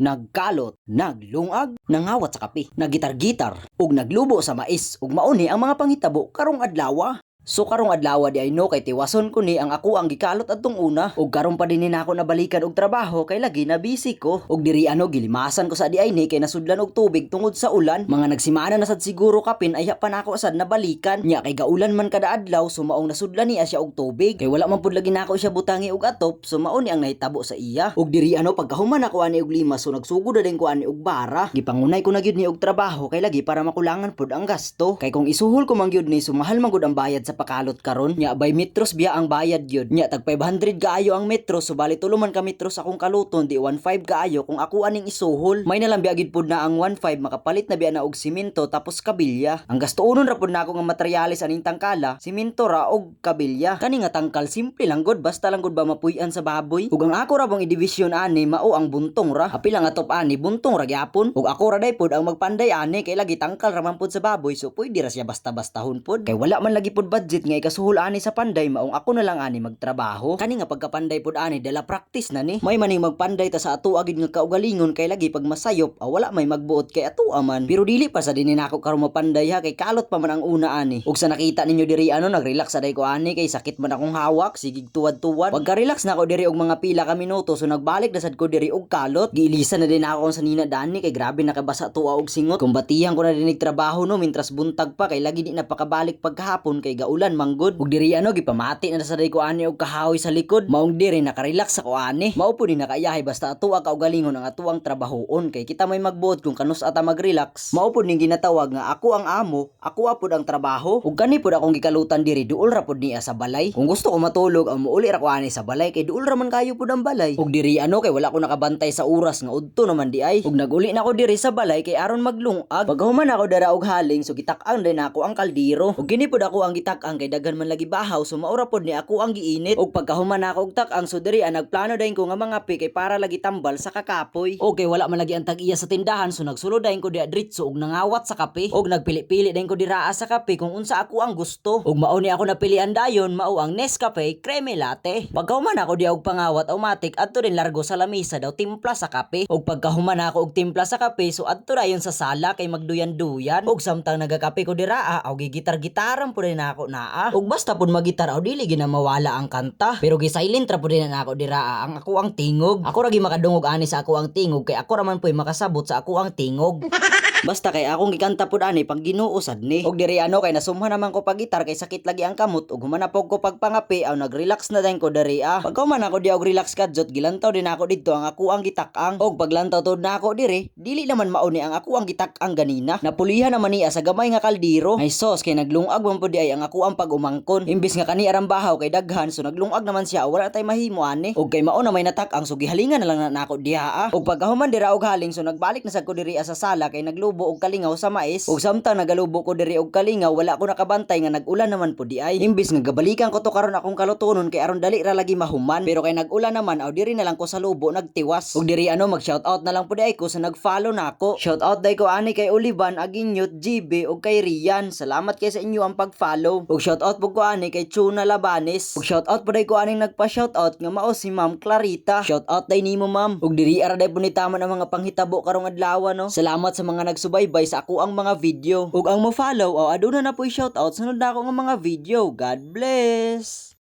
nagkalot, naglungag, nangawat sa kape, nagitar-gitar, ug naglubo sa mais, ug mauni ang mga panghitabo karong adlaw. So karong adlaw di ay no kay tiwason ko ni ang ako ang gikalot adtong una. Ug karon pa din nako nabalikan og trabaho kay lagi na busy ko. Ug diri ano gilimasan ko sa di ay ni kay nasudlan og tubig tungod sa ulan. Mga nagsimana na sad siguro kapin ay pa nako sad nabalikan. Nya kay gaulan man kada adlaw so maong nasudlan niya siya og tubig. Kay wala man pud lagi nako siya butangi og atop so mao ni ang nahitabo sa iya. Ug diri ano pagkahuman ako ani og lima so nagsugod na din ko ani og bara. Gipangunay ko na gyud ni og trabaho kay lagi para makulangan pud ang gasto. Kay kung isuhol ko man gyud ni so mahal man gud ang bayad sa pakalot karon nya by metros biya ang bayad gyud nya tag 500 kaayo ang metro so bali tulo man ka metros akong kaluton di 15 kaayo kung ako aning isuhol. May nalang biya gid pud na ang 15 makapalit na biya na og simento tapos kabilya. Ang gasto unon ra pud na ako nga materyales aning tangkala simento ra og kabilya. Kani nga tangkal simple lang gud basta lang gud ba mapuy-an sa baboy? Ug ang ako ra bang i-division ani mao ang buntong ra. Apil ang atop ani buntong ra gyapon. Ug ako ra day pud ang magpanday ani kay lagi tangkal ra man pud sa baboy so pwede ra siya basta-bastahon pud. Kay wala man lagi pud budget nga ikasuhol ani sa panday maong ako na lang ani magtrabaho. Kani nga pagkapanday pud ani dala practice na ni. May maning magpanday ta sa ato agid nga kaugalingon kay lagi pag masayop ah, wala may magbuot kay ato aman pero dili pa sa dinhi nako karon mapanday ha kay kalot pa man ang una ani. Ug sa nakita ninyo diri ano nagrelax sa day ko ani kay sakit man akong hawak sigig tuwad-tuwad. Pagka relax na ako diri og mga pila ka minuto so nagbalik na sad ko diri og kalot. Giilisan na din ako sa nina dani kay grabe nakabasa tuwa og singot. Kumbatihan ko na dinig trabaho no mintras buntag pa kay lagi di napakabalik pagkahapon kay gaulan manggod ug diri ano gipamati na sa ko ani og kahawi sa likod. Maong diri nakarelax ako ani. Mao ni nakayahay basta atuwa ka og galingon ang atuwang trabahoon. Kay kita may magbuot kung kanus ata mag-relax. Mao ning ginatawag nga ako ang amo ako apod ang trabaho. Ug kani pod akong gikalutan diri duol ra pod niya sa balay. Kung gusto ko matulog ang muuli ra ko ani sa balay kay duol ra man kayo pod ang balay. Ug diri ano kay wala ko nakabantay sa oras nga udto naman di ay. Ug naguli na ako diri sa balay kay aron maglungag. Paghuman ako dara og haling so gitak-ang din ako ang kaldero ug kini pod ako ang gitak-ang kay daghan man lagi bahaw so maura pod ni ako ang giinit. Ug pagkahuman ako og tak-ang so diri ang nagplano dayon ko nga mga pi kay para lagi tambal sa kakapoy. Okay wala man lagi ang tag-iya sa tindahan so nagsulod dayon ko diha dritso ug nangawat sa kape. Ug nagpili-pili dayon ko diraa sa kape kung unsa ako ang gusto. Ug mao ni ako napilian dayon mao ang Nescafe Creme Latte. Pagkahuman ako diha og pangawat automatic adto din largo sa lamesa daw timpla sa kape. Ug pagkahuman ako og timpla sa kape so adto dayon sa sala kay magduyan-duyan. Ug samtang nagakape ko diraa aw gigitar-gitaran pud na ako naa ug basta pud magitar aw dili gina mawala ang kanta. Pero gi-silent ra pud na ako diraa ang ako ang tingog. Ako ra gi makadungog ani sa ako ang tingog kay ako ra man puy makasabot sa ako ang tingog Basta kay akong gikanta pud ani pag Ginoo sad ni. Og diri ano kay nasumhan naman ko pag gitar kay sakit lagi ang kamot ug humanapog ko pagpangapi aw nag-relax na din ko diri ah. Pag man ako di og relax kadzot gilantaw din ako didto ang ako ang gitak-ang. Og paglantaw tud na ako diri, dili naman mauni ang ako ang gitak-ang ganina. Napulihan naman niya sa gamay nga kaldero. Ay sos kay naglungag man pud ay ang ako ang pag-umangkon. Imbis nga kani arang bahaw kay daghan so naglungag naman siya wala tay mahimo ani. Og kay mao na may natak-ang so gihalingan na lang na nako diha ah. Og pagkahuman dira og haling so nagbalik na sad ko diri ah sa sala kay naglubo og kalingaw sa mais. Ug samtang nagalubo ko diri og kalingaw wala ko nakabantay nga nag-ulan naman po di ay. Imbis nga gabalikan ko to karon akong kalutonon kay aron dali ra lagi mahuman. Pero kay nag-ulan naman aw diri na lang ko sa lubo nagtiwas. Ug diri ano mag shout out na lang po di ay ko sa nag-follow na ako. Shout out day ko ani kay Olivan Aginyot GB ug kay Rian. Salamat kay sa inyo ang pag-follow. Ug shout out po ko ani kay Chuna Labanes. Ug shout out po day ko aning nagpa-shout out nga mao si Ma'am Clarita. Shout out day nimo ma'am. Ug diri ara day po ni ang mga panghitabo karong adlaw no salamat sa mga nagsubaybay sa ako ang mga video. Ug ang mo follow o aduna na po shoutout sunod na ako nga mga video. God bless